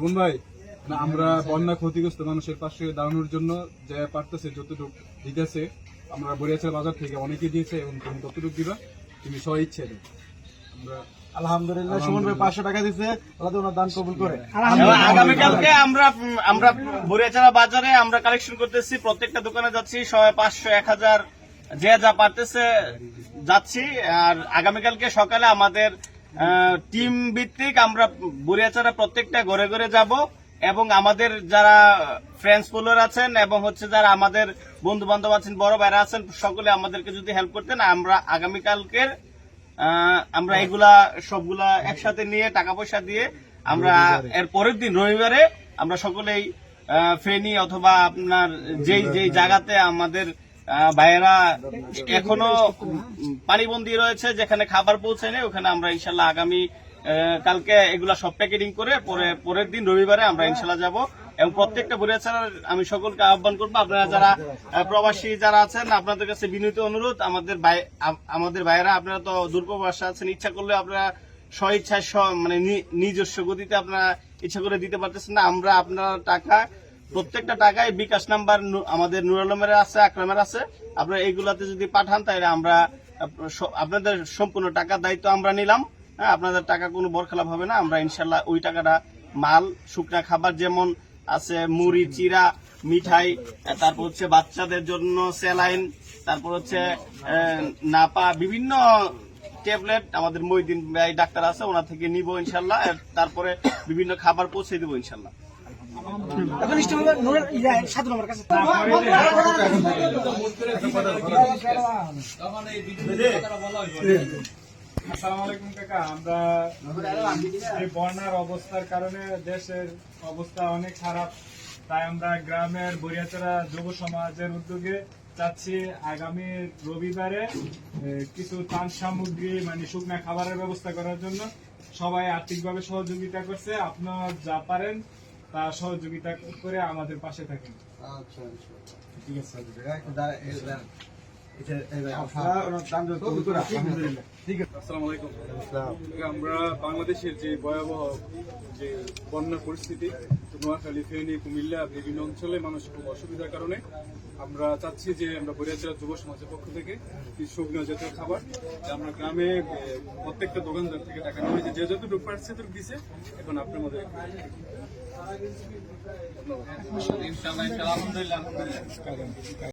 সুমন ভাই আমরা বন্যা ক্ষতিগ্রস্ত মানুষের পাশে দাঁড়ানোর জন্য যে পারতেছে যতটুকু দিতেছে আমরা বরিয়াছের বাজার থেকে অনেকে দিয়েছে এবং তুমি ততটুকু দিবা তুমি স্ব ইচ্ছে দেবে। আমরা আলহামদুলিল্লাহ সুমন ভাই পাঁচশো টাকা দিচ্ছে আল্লাহ ওনার দান কবুল করে। আগামীকালকে আমরা আমরা বরিয়াচারা বাজারে আমরা কালেকশন করতেছি প্রত্যেকটা দোকানে যাচ্ছি সবাই পাঁচশো এক হাজার যে যা পারতেছে যাচ্ছি। আর আগামীকালকে সকালে আমাদের টিম ভিত্তিক আমরা বরিয়াচারা প্রত্যেকটা ঘরে ঘরে যাব এবং আমাদের যারা ফ্রেন্ডস ফলোয়ার আছেন এবং হচ্ছে যারা আমাদের বন্ধু বান্ধব আছেন বড় ভাইরা আছেন সকলে আমাদেরকে যদি হেল্প করতেন আমরা আগামীকালকের আমরা এগুলা সবগুলা একসাথে নিয়ে টাকা পয়সা দিয়ে আমরা এর পরের দিন রবিবারে আমরা সকলেই ফেনি অথবা আপনার যেই যেই জায়গাতে আমাদের ভাইয়েরা, এখনও পানিবন্দী রয়েছে, যেখানে খাবার পৌঁছায় নেই ওখানে আমরা ইনশাল্লাহ আগামী কালকে এগুলা সব প্যাকেটিং করে পরে, পরের দিন রবিবারে আমরা ইনশাল্লাহ যাব। এবং প্রত্যেকটা বুড়িয়াছাড়ার আমি সকলকে আহ্বান করব, আপনারা যারা প্রবাসী যারা আছেন, আপনাদের কাছে বিনীত অনুরোধ, আমাদের ভাই- আমাদের ভাইয়েরা, আপনারা তো দূরপ্রবাসে আছেন, ইচ্ছা করলে আপনারা স্বইচ্ছায় স্ব- মানে নিজস্ব গতিতে আপনারা ইচ্ছা করে দিতে পারতেছেন না, আমরা আপনার টাকা প্রত্যেকটা টাকায় বিকাশ নাম্বার আমাদের নুর আলমের আছে, আকরামের আছে। আপনারা এইগুলাতে যদি পাঠান, তাহলে আমরা আপনাদের সম্পূর্ণ টাকার দায়িত্ব আমরা নিলাম। হ্যাঁ আপনাদের টাকা কোনো বরখেলাপ হবে না। আমরা ইনশাল্লাহ ওই টাকাটা মাল, শুকনা খাবার যেমন আছে, মুড়ি, চিরা, মিঠাই তারপর হচ্ছে বাচ্চাদের জন্য স্যালাইন, তারপর হচ্ছে নাপা, বিভিন্ন ট্যাবলেট আমাদের মইদিন ভাই ডাক্তার আছে ওনা থেকে নিব ইনশাল্লাহ তারপরে বিভিন্ন খাবার পৌঁছে দেবো ইনশাল্লাহ বন্যার অবস্থার কারণে দেশের অবস্থা অনেক খারাপ, তাই আমরা গ্রামের বরিয়াচড়া যুব সমাজের উদ্যোগে চাচ্ছি আগামী রবিবারে কিছু ত্রাণ সামগ্রী মানে শুকনা খাবারের ব্যবস্থা করার জন্য সবাই আর্থিকভাবে সহযোগিতা করছে। আপনারা যা পারেন তা সহযোগিতা করে আমাদের পাশে থাকেন। ঠিক আছে কবুল করে আলহামদুলিল্লাহ। আসসালামু আলাইকুম। আমরা বাংলাদেশের যে ভয়াবহ যে বন্যা পরিস্থিতি নোয়াখালী ফেনী কুমিল্লা বিভিন্ন অঞ্চলে মানুষ খুব অসুবিধার কারণে আমরা চাচ্ছি যে আমরা বরিয়াচড়া যুব সমাজের পক্ষ থেকে শুকনো জাতীয় খাবার যা আমরা গ্রামে প্রত্যেকটা দোকানদার থেকে টাকা হয়েছে যে যতটুকু ততটুকু দিছে এখন আপনার মধ্যে ইনশাল্লাহ ইনশাল্লাহ আলহামদুলিল্লাহ